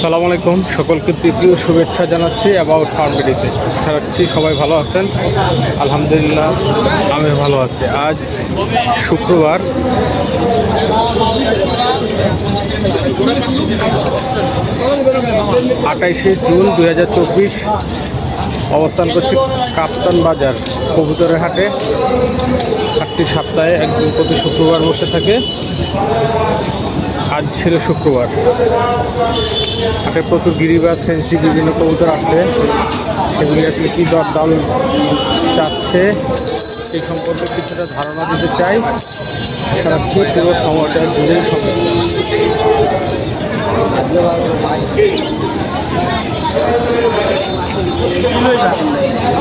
আসসালামু আলাইকুম। সকলকে তৃতীয় শুভেচ্ছা জানাচ্ছি অ্যাবাউট ফার্মেডিতে আশা রাখছি সবাই ভালো আছেন। আলহামদুলিল্লাহ আমি ভালো আছি। আজ শুক্রবার। আঠাইশে জুন দু হাজার চব্বিশ, অবস্থান করছি কাপ্তান বাজার, কবুতরের হাটে। হাটটি সপ্তাহে একদিন প্রতি শুক্রবার বসে থাকে। আজ ছিল শুক্রবার। হাটে প্রচুর গিরিবাস ফেন্সি বিভিন্ন কবুতর আছে সেগুলি আসলে কী দর দাম চাচ্ছে সেই সম্পর্কে কিছুটা ধারণা দিতে চাই। সারা পুরো সময়টা জুড়েই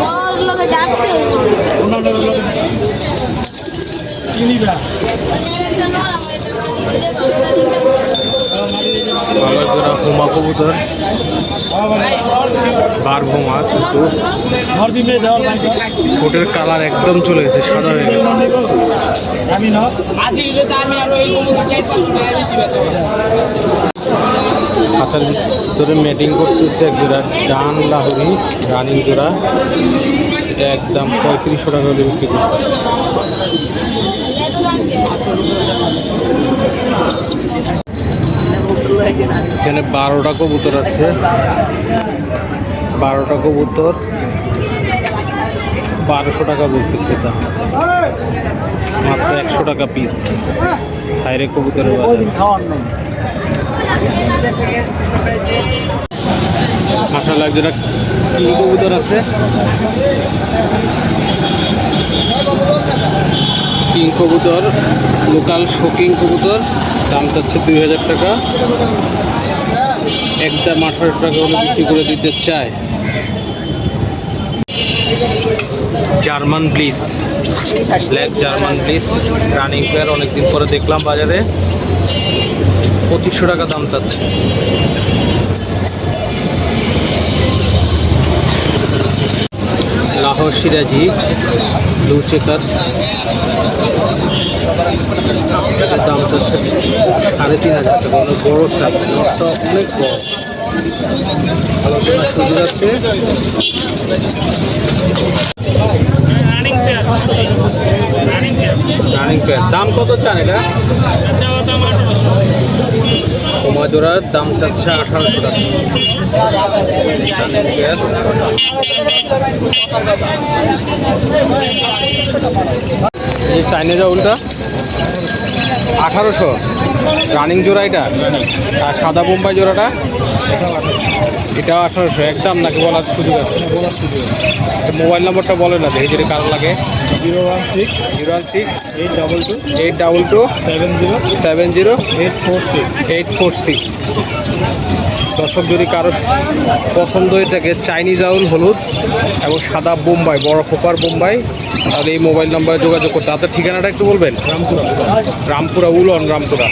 ওর ডাকতে হুমা কবুতর। বার হুমা কিন্তু ঠোঁটের কালার একদম চলে গেছে, সাদা হয়ে গেছে। হাতের ভিতরে মেটিং করতেছে এক জোড়া ডান লাহরি, রানিং জোড়া। একদম পঁয়ত্রিশশো টাকা বিক্রি করতে এত দাম এখানে বারোটা কবুতর আছে। বারোটা কবুতর। বারোশো টাকা বলছে ক্রেতা। মাত্র একশো টাকা পিস হাইরে কবুতরের বাজার। লাগছে যেটা কি কবুতর আছে। কিং কবুতর লোকাল শোকিং কবুতর। দাম চাচ্ছে দুই হাজার টাকা। একদম আঠারো টাকা হলে বিক্রি করে দিতে চায়। German bliss black German bliss, running pair অনেকদিন পরে দেখলাম বাজারে। পঁচিশশো টাকা দাম চাচ্ছে। লাহোর সিরাজি ব্লু চেকার। দাম চাচ্ছে সাড়ে তিন হাজার টাকা। অনেক বড় নটটা অনেক বড়। আলোচনার সুযোগ আছে রানিং দাম কত চান এটা? কমাদোরার দাম চাচ্ছে আঠারোশো টাকা। চাইনিজ উল্টা আঠারোশো। রানিং জোড়া এটা? আর সাদা বোম্বাই জোড়াটা? এটাও আঠারোশো একদম নাকি বলার সুযোগ আছে? বলার সুযোগ আছে। মোবাইল নম্বরটা বলে না দেখি যদি কারও লাগে। Zero one six zero one six eight double two eight double two seven zero seven zero eight four six. Eight four six. দর্শক যদি কারও পছন্দ হয়ে থাকে চাইনিজ আউল হলুদ এবং সাদা বোম্বাই বড় খোপার বোম্বাই তাহলে এই মোবাইল নম্বরে যোগাযোগ করতে। আপনার ঠিকানাটা একটু বলবেন? রামপুরা। রামপুরা উলন রামপুরা।